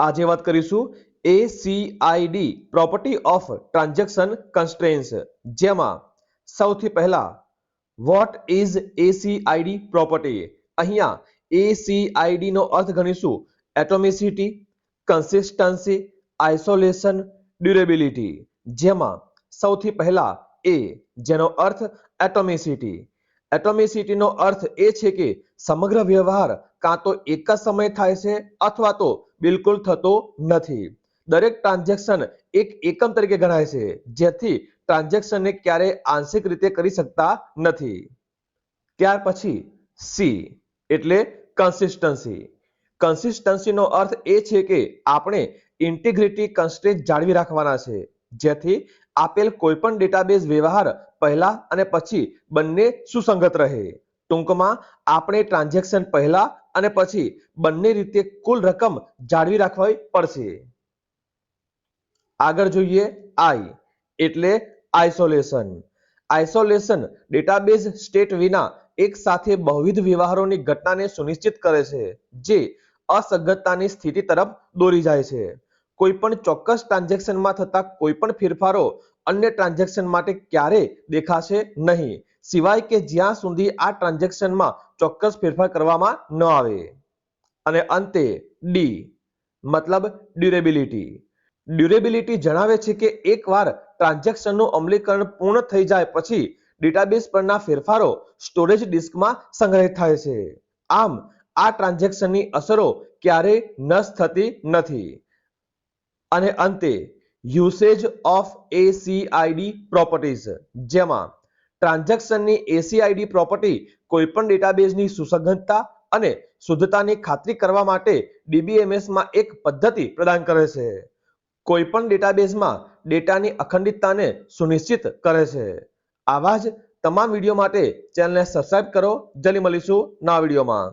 આજે વાત કરીશું ACID property of transaction constraints જેમાં સૌથી પહેલા વોટ ઇઝ એસીઆઈડી પ્રોપર્ટી અહીંયા એસીઆઈડી નો અર્થ ગણીશું એટોમિસિટી કન્સિસ્ટન્સી આઇસોલેશન ડ્યુરેબિલિટી જેમાં સૌથી પહેલા એ જેનો અર્થ એટોમિસિટી એટોમિસિટીનો અર્થ એ છે કે સમગ્ર વ્યવહાર કાં તો એક જ સમય થાય છે અથવા તો બિલકુલ થતો નથી. દરેક ટ્રાન્ઝેક્શન એક એકમ તરીકે ગણાય છે, જેથી ટ્રાન્ઝેક્શનને ક્યારેય આંશિક રીતે કરી શકતા નથી. ત્યાર પછી સી એટલે કન્સિસ્ટન્સી કન્સિસ્ટન્સીનો અર્થ એ છે કે આપણે ઇન્ટિગ્રિટી કન્સ્ટ્રેન્ટ જાળવી રાખવાના છે, જેથી આપેલ કોઈપણ ડેટાબેઝ વ્યવહાર પહેલા અને પછી બંને સુસંગત રહે. ટૂંકમાં, આપણે ટ્રાન્ઝેક્શન પહેલા અને પછી બંને રીતે કુલ રકમ જાળવી રાખવી પડશે. આગળ જોઈએ આઈ, એટલે આઇસોલેશન. આઇસોલેશન ડેટાબેઝ સ્ટેટ વિના એક સાથે બહુવિધ વ્યવહારોની ઘટનાને સુનિશ્ચિત કરે છે, જે અસંગતતાની સ્થિતિ તરફ દોરી જાય છે. કોઈ પણ ચોક્કસ ટ્રાન્ઝેક્શનમાં થતા કોઈ પણ ફેરફારો અન્ય ટ્રાન્ઝેક્શન માટે ક્યારે દેખાશે નહીં. સિવાય કે જ્યાં સુધી આ ટ્રાન્ઝેક્શનમાં ચોક્કસ ફેરફાર કરવામાં ન આવે. અને અંતે ડી મતલબ ડ્યુરેબિલિટી ડ્યુરેબિલિટી જણાવે છે કે એકવાર ટ્રાન્ઝેક્શનનું અમલીકરણ પૂર્ણ થઈ જાય પછી ડેટાબેઝ પરના ફેરફારો સ્ટોરેજ ડિસ્કમાં સંગ્રહિત થાય છે. આમ, આ ટ્રાન્ઝેક્શનની અસરો ક્યારેય નષ્ટ થતી નથી. અને અંતે યુસેજ ઓફ એસીઆઈડી પ્રોપર્ટીઝ જેમાં ટ્રાન્ઝેક્શનની એસીઆઈડી પ્રોપર્ટી કોઈપણ ડેટાબેઝની સુસંગતતા અને શુદ્ધતાની ખાતરી કરવા માટે ડીબીએમએસમાં એક પદ્ધતિ પ્રદાન કરે છે. કોઈપણ ડેટાબેઝમાં ડેટાની અખંડિતતાને સુનિશ્ચિત કરે છે. આવા જ તમામ વીડિયો માટે ચેનલને સબસ્ક્રાઇબ કરો. જલ્દી મળીશું નવા વિડીયોમાં.